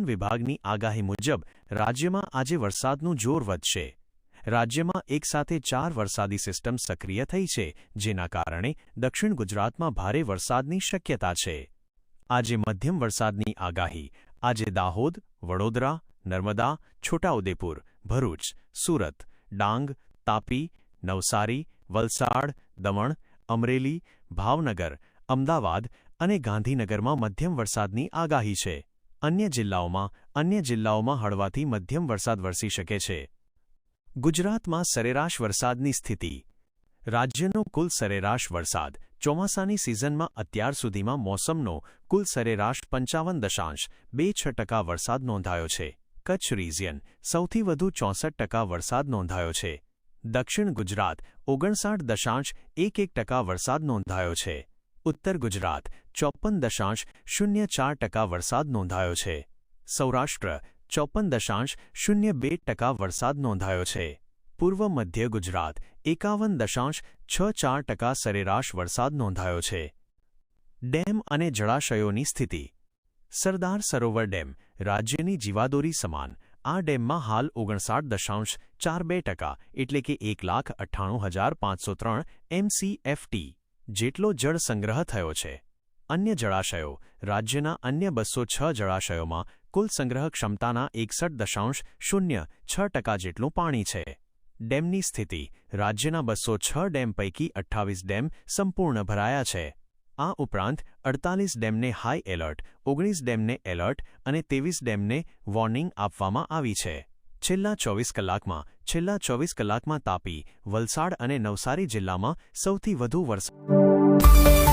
વિભાગની આગાહી મુજબ, રાજ્યમાં આજે વરસાદનું જોર વધશે. રાજ્યમાં એકસાથે ચાર વરસાદી સિસ્ટમ સક્રિય થઈ છે, જેના કારણે દક્ષિણ ગુજરાતમાં ભારે વરસાદની શક્યતા છે. આજે મધ્યમ વરસાદની આગાહી, આજે દાહોદ, વડોદરા, નર્મદા, છોટાઉદેપુર, ભરૂચ, સુરત, ડાંગ, તાપી, નવસારી, વલસાડ, દમણ, અમરેલી, ભાવનગર, અમદાવાદ અને ગાંધીનગરમાં મધ્યમ વરસાદની આગાહી છે. અન્ય જિલ્લાઓમાં અન્ય જિલ્લાઓમાં હળવાથી મધ્યમ વરસાદ વરસી શકે છે. ગુજરાતમાં સરેરાશ વરસાદની સ્થિતિ. રાજ્યનો કુલ સરેરાશ વરસાદ ચોમાસાની સિઝનમાં અત્યાર સુધીમાં મોસમનો કુલ સરેરાશ પંચાવન દશાંશ બે છ ટકા વરસાદ નોંધાયો છે. કચ્છ રિજિયન સૌથી વધુ ચોસઠ ટકા વરસાદ નોંધાયો છે. દક્ષિણ ગુજરાત ઓગણસાઠ દશાંશ એક એક ટકા વરસાદ નોંધાયો છે. ઉત્તર ગુજરાત ચોપન દશાંશ શૂન્ય ચાર ટકા વરસાદ નોંધાયો છે. સૌરાષ્ટ્ર ચોપન દશાંશ શૂન્ય બે ટકા વરસાદ નોંધાયો છે. પૂર્વ મધ્ય ગુજરાત એકાવન દશાંશ છ ચાર ટકા સરેરાશ વરસાદ નોંધાયો છે. ડેમ અને જળાશયોની સ્થિતિ. સરદાર સરોવર ડેમ રાજ્યની જીવાદોરી સમાન. આ ડેમમાં હાલ ઓગણસાઠ દશાંશ ચાર બે ટકા એટલે કે એક લાખ અઠ્ઠાણું હજાર પાંચસો ત્રણ એમસીએફટી જેટલો જળ સંગ્રહ થયો છે. અન્ય જળાશયો, રાજ્યના અન્ય બસો છ જળાશયોમાં કુલ સંગ્રહ ક્ષમતાના એકસઠ દશાંશ શૂન્ય છ ટકા જેટલું પાણી છે. ડેમની સ્થિતિ, રાજ્યના બસો છ ડેમ પૈકી અઠ્ઠાવીસ ડેમ સંપૂર્ણ ભરાયા છે. આ ઉપરાંત, અડતાલીસ ડેમને હાઈ એલર્ટ, ઓગણીસ ડેમને એલર્ટ અને ત્રેવીસ ડેમને વોર્નિંગ આપવામાં આવી છે. છેલ્લા ચોવીસ કલાકમાં, છેલ્લા ચોવીસ કલાકમાં તાપી, વલસાડ અને નવસારી જિલ્લામાં સૌથી વધુ વરસાદ you